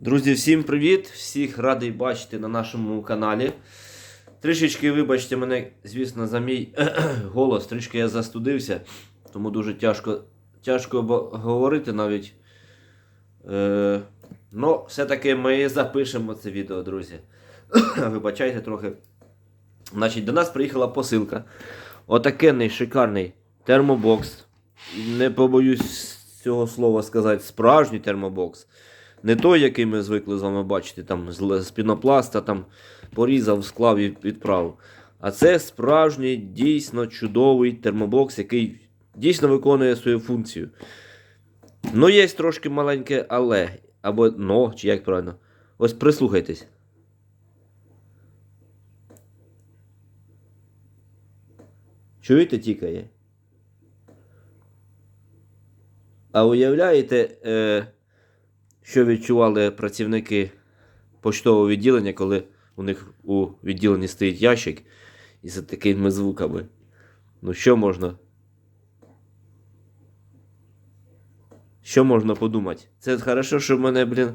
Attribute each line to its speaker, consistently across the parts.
Speaker 1: Друзі, всім привіт! Всіх радий бачити на нашому каналі. Трішечки вибачте мене, звісно, за мій голос. Трішки я застудився, тому дуже тяжко тяжко говорити навіть. Е, ну, все-таки ми запишемо це відео, друзі. Вибачайте трохи. Значить, до нас приїхала посилка. Отакенний шикарний термобокс. Не побоюсь цього слова сказати, справжній термобокс. Не той, який ми звикли з вами бачити, там з пінопласта там порізав, склав і відправив. А це справжній, дійсно чудовий термобокс, який дійсно виконує свою функцію. Ну, є трошки маленьке але. Або но, чи як правильно. Ось прислухайтесь. Чуєте, тікає? А уявляєте, е, що відчували працівники поштового відділення, коли у них у відділенні стоїть ящик із такими звуками? Ну, що можна? Що можна подумати? Це хорошо, що мене, блін,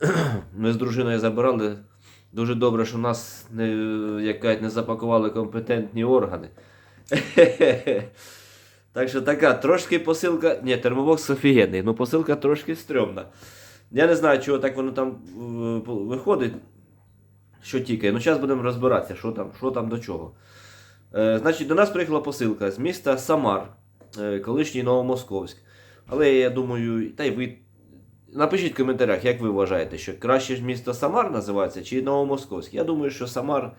Speaker 1: ми з дружиною забирали. Дуже добре, що нас не, як кажуть, не запакували компетентні органи. Так що така, трошки посилка. Ні, термобокс офігенний, ну посилка трошки стрьомна. Я не знаю, чого так воно там е, виходить. Що тільки. Ну, зараз будемо розбиратися, що там, що там до чого. Е, значить, до нас приїхала посилка з міста Самар, е, колишній Новомосковськ. Але я думаю, та й ви. Напишіть в коментарях, як ви вважаєте, що краще ж місто Самар називається чи Новомосковськ. Я думаю, що Самар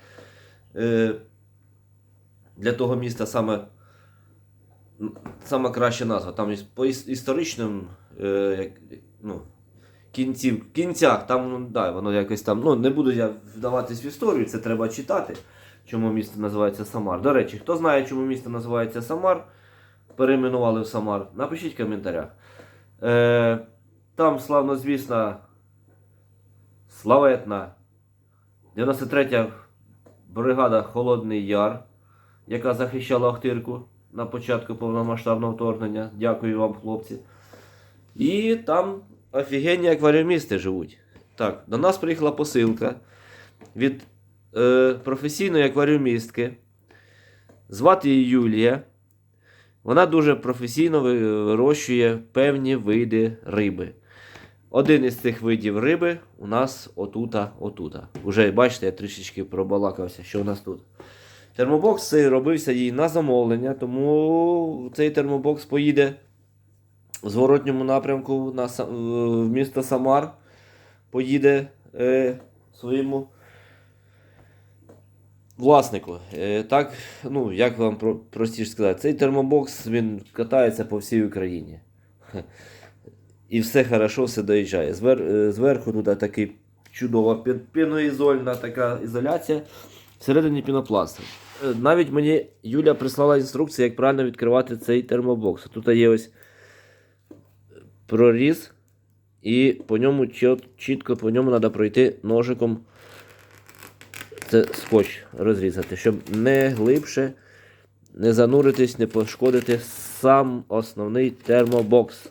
Speaker 1: е, для того міста саме, саме краща назва. Там по історичним е, як, ну, кінців, кінцях, там, ну, да, воно якось там. Ну, не буду я вдаватись в історію, це треба читати, чому місто називається Самар. До речі, хто знає, чому місто називається Самар, перейменували в Самар, напишіть в коментарях. Е, там славно звісна славетна 93-я бригада Холодний Яр, яка захищала Охтирку на початку повномасштабного вторгнення. Дякую вам, хлопці. І там офігенні акваріумісти живуть. Так, до нас приїхала посилка від е, професійної акваріумістки. Звати її Юлія. Вона дуже професійно вирощує певні види риби. Один із цих видів риби у нас отута, отута. Уже бачите, я трішечки пробалакався, що у нас тут. Термобокс робився їй на замовлення, тому цей термобокс поїде в зворотньому напрямку на, в місто Самар. Поїде е, своєму власнику. Е, так, ну, як вам про- простіше сказати, цей термобокс він катається по всій Україні. І все хорошо, все доїжджає. Звер, е, зверху тут такий чудова піноізольна така ізоляція. Всередині пінопласт. Е, Навіть мені Юля прислала інструкцію, як правильно відкривати цей термобокс. Тут є ось проріз, і по ньому чіт- чітко по ньому треба пройти ножиком це скотч розрізати, щоб не глибше не зануритись, не пошкодити сам основний термобокс.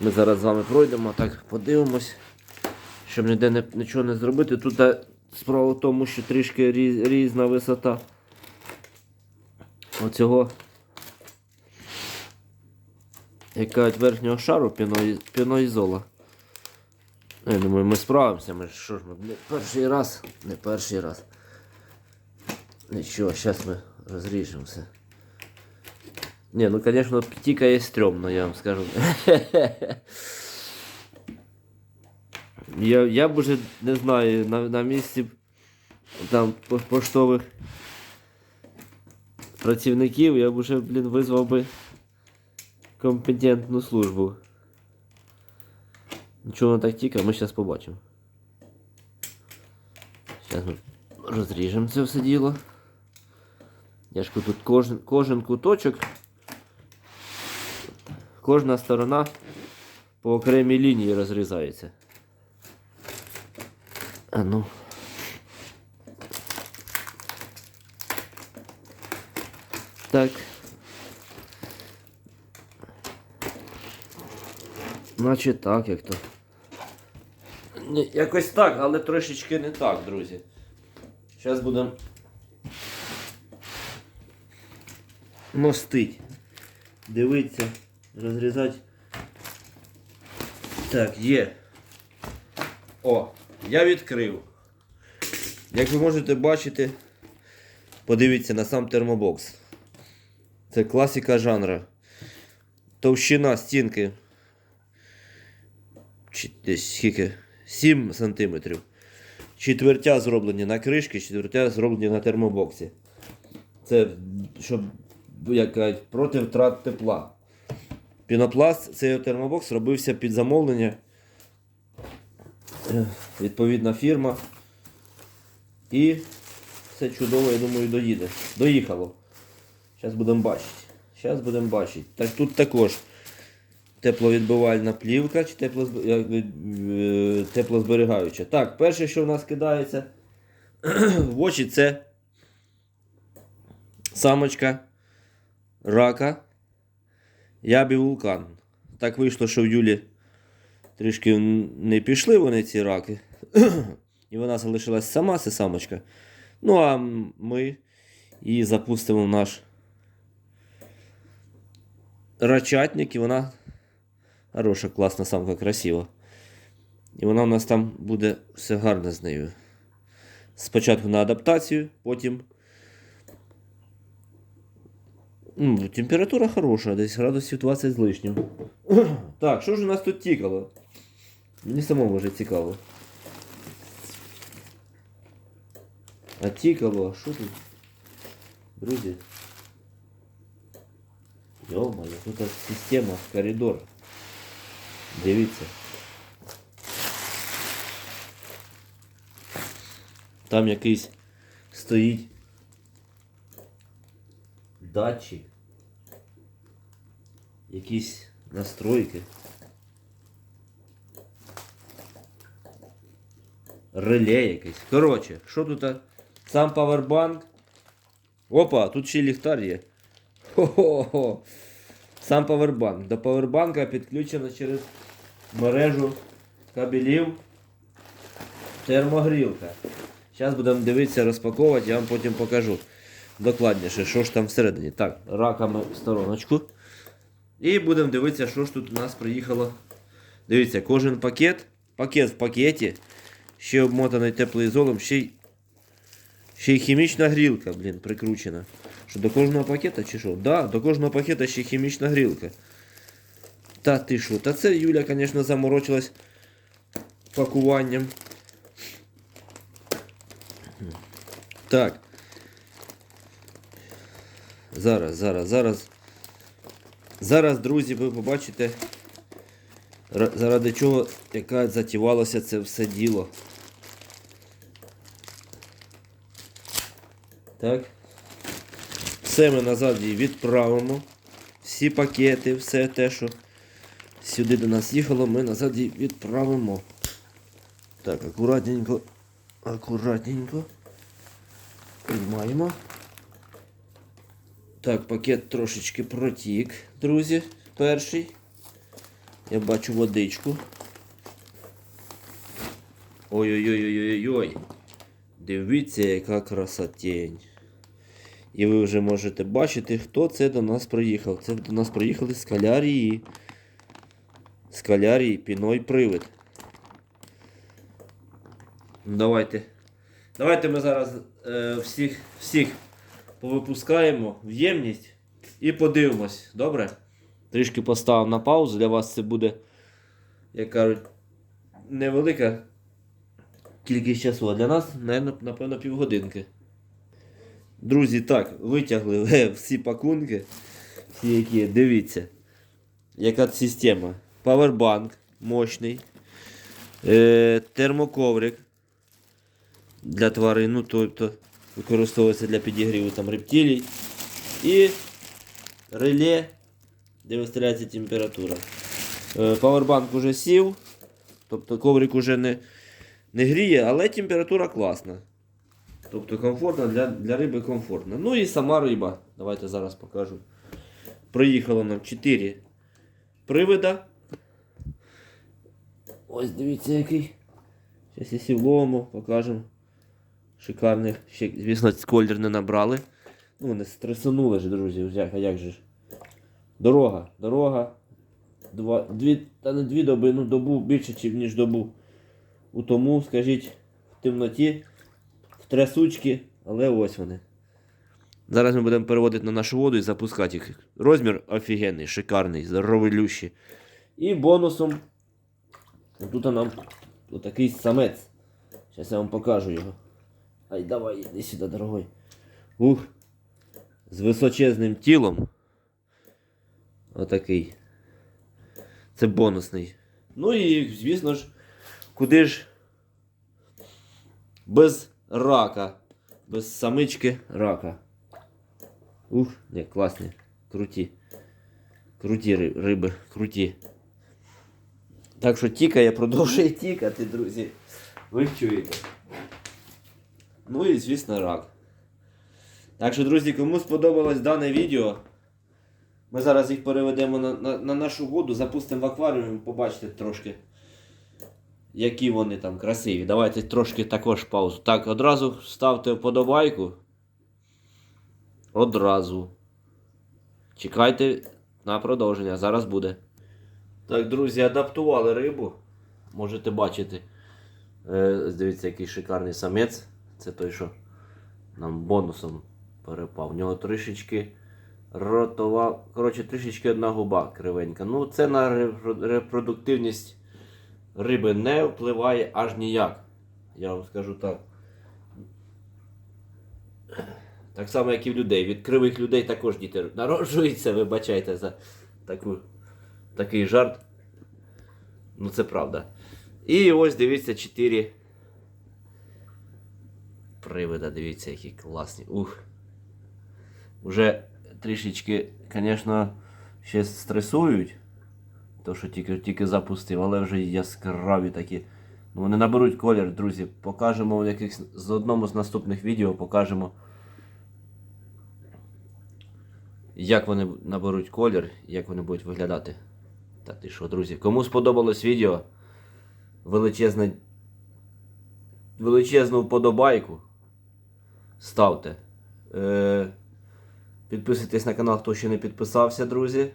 Speaker 1: Ми зараз з вами пройдемо, так подивимось, щоб ніде не, нічого не зробити. Тут е, справа в тому, що трішки різ- різна висота оцього як кажуть, верхнього шару піно- піноізола. Ну, Я думаю, ми справимося. Ми ж що ж ми не перший раз, не перший раз. Нічого, зараз ми розріжемо все. Ні, ну звісно, тікає стрьомно, я вам скажу. Я, я б уже не знаю, на, на місці там по- поштових працівників я б уже, блін, визвав би компетентну службу. Нічого не так тікає, ми зараз побачимо. Зараз ми розріжемо це все діло. Я ж кажу, тут кожен, кожен куточок, кожна сторона по окремій лінії розрізається. А ну. Так. Значить так, як то. Якось так, але трошечки не так, друзі. Зараз будемо мостить. Дивитися, розрізати. Так, є. О, я відкрив. Як ви можете бачити, подивіться на сам термобокс. Це класика жанра. Товщина стінки. Десь скільки? 7 см. Четвертя зроблені на кришки, четвертя зроблені на термобоксі. Це щоб як кажуть, проти втрат тепла. Пінопласт, цей термобокс робився під замовлення. Відповідна фірма. І все чудово, я думаю, доїде. Доїхало. Зараз будемо бачити. Зараз будемо бачити. Так тут також тепловідбивальна плівка чи ви- е, теплозберігаюча. Так, перше, що в нас кидається в очі, це самочка рака ябі вулкан. Так вийшло, що в Юлі трішки не пішли вони ці раки. І вона залишилась сама, це самочка. Ну, а ми її запустимо в наш рачатник, і вона хороша, класна самка, красива. І вона у нас там буде все гарно з нею. Спочатку на адаптацію, потім. Ну, температура хороша, десь градусів 20 з лишнім. Так, що ж у нас тут тікало? Мені самому вже цікаво. А тікало, що тут? Друзі. Йо-моє, тут система, коридор. Дивіться. Там якийсь стоїть датчик. Якісь настройки. Реле якесь. Коротше, що тут? Сам павербанк. Опа, тут ще ліхтар є. Хо-хо-хо. Сам павербанк. До павербанка підключено через мережу кабелів термогрілка. Зараз будемо дивитися, розпаковувати, я вам потім покажу докладніше, що ж там всередині. Так, раками в стороночку. І будемо дивитися, що ж тут у нас приїхало. Дивіться, кожен пакет, пакет в пакеті, ще обмотаний теплоізолом, ще й, ще й хімічна грілка, блін, прикручена. Що до кожного пакета чи що? Да, до кожного пакета ще хімічна грілка. Та ти що? Та це Юля, звісно, заморочилась пакуванням. Так. Зараз, зараз, зараз. Зараз, друзі, ви побачите, заради чого яка затівалося це все діло. Так. Все ми назад її відправимо. Всі пакети, все те, що сюди до нас їхало, ми назад її відправимо. Так, акуратненько, акуратненько. Приймаємо. Так, пакет трошечки протік, друзі. Перший. Я бачу водичку. Ой-ой-ой-ой-ой-ой. Дивіться, яка красотень. І ви вже можете бачити, хто це до нас приїхав. Це до нас приїхали з калярії. З калярії піной привид. Давайте. Давайте ми зараз е, всіх, всіх повипускаємо в ємність і подивимось. Добре? Трішки поставив на паузу. Для вас це буде, як кажуть, невелика кількість часу, а для нас, напевно, півгодинки. Друзі, так, витягли всі пакунки, всі які, дивіться, яка система. Павербанк мощний, е, термоковрик для тварин, ну тобто використовується для підігріву там рептилій. І реле, де виставляється температура. Е, Павербанк уже сів, тобто коврик уже не, не гріє, але температура класна. Тобто комфортно для, для риби комфортно. Ну і сама риба. Давайте зараз покажу. Приїхало нам 4 привида. Ось дивіться який Зараз якщо вловимо, покажемо. Шикарних. Ще, звісно, колір не набрали. Ну, не стресанули ж, друзі. А як же ж? Дорога, дорога. Два, дві, та не дві доби, ну добу більше, ніж добу. У тому, скажіть, в темноті, в трясучки, але ось вони. Зараз ми будемо переводити на нашу воду і запускати їх. Розмір офігенний, шикарний, здоровий лющий. І бонусом. Тут нам отакий самець. Зараз я вам покажу його. Ай, давай, іди сюди, дорогой. Ух. З височезним тілом. Отакий. Це бонусний. Ну і, звісно ж, куди ж без рака. Без самички рака. Ух, не, класні. Круті. Круті риби, круті. Так що тікає, продовжує тікати, друзі. Ви чуєте. Ну і, звісно, рак. Так що, друзі, кому сподобалось дане відео, ми зараз їх переведемо на, на, на нашу воду, запустимо в акваріум побачите трошки, які вони там красиві. Давайте трошки також паузу. Так, одразу ставте вподобайку. Одразу. Чекайте на продовження. Зараз буде. Так, друзі, адаптували рибу. Можете бачити. Е, дивіться, який шикарний самець. Це той, що нам бонусом перепав. У нього трішечки ротова. Коротше, трішечки одна губа кривенька. Ну, це на репродуктивність риби не впливає аж ніяк. Я вам скажу так. Так само, як і в людей. Від кривих людей також діти народжуються, вибачайте за таку, такий жарт. Ну, це правда. І ось дивіться, 4 привида, дивіться, які класні. Ух. Уже трішечки, звісно, ще стресують. То, що тільки, тільки запустив, але вже яскраві такі. Ну, вони наберуть колір, друзі. Покажемо в якихось з одному з наступних відео покажемо. Як вони наберуть колір, як вони будуть виглядати. Та ти що, друзі, кому сподобалось відео, величезне, величезну вподобайку ставте. Е, підписуйтесь на канал, хто ще не підписався, друзі.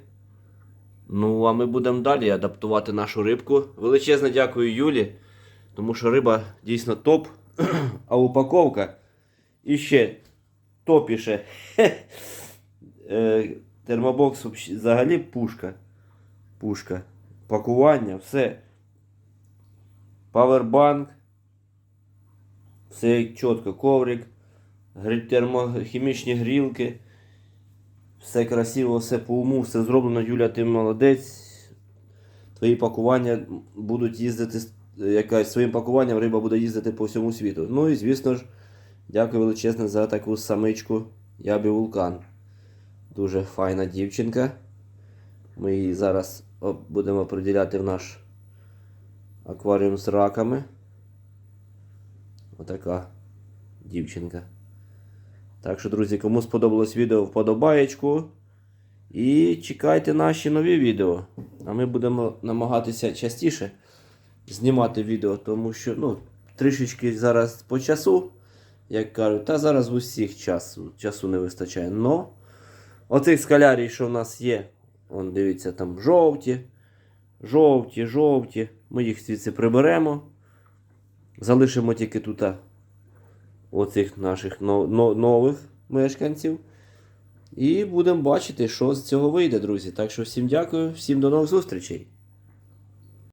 Speaker 1: Ну, а ми будемо далі адаптувати нашу рибку. Величезне дякую Юлі, тому що риба дійсно топ, а упаковка і ще топіше. Е, термобокс взагалі пушка. Пушка. Пакування, все. Павербанк. Все чітко. Коврик, термохімічні грілки. Все красиво, все по уму, все зроблено. Юля, ти молодець. Твої пакування будуть їздити. Якась своїм пакуванням риба буде їздити по всьому світу. Ну і звісно ж, дякую величезне за таку самичку Ябі Вулкан. Дуже файна дівчинка. Ми її зараз будемо приділяти в наш акваріум з раками. Отака дівчинка. Так що, друзі, кому сподобалось відео, вподобаєчку. І чекайте наші нові відео. А ми будемо намагатися частіше знімати відео, тому що ну, трішечки зараз по часу, як кажуть, та зараз усіх часу, часу не вистачає. Но оцих скалярій, що в нас є, он дивіться, там жовті, жовті, жовті. Ми їх звідси приберемо. Залишимо тільки тут оцих наших но- но- нових мешканців. І будемо бачити, що з цього вийде, друзі. Так що всім дякую, всім до нових зустрічей.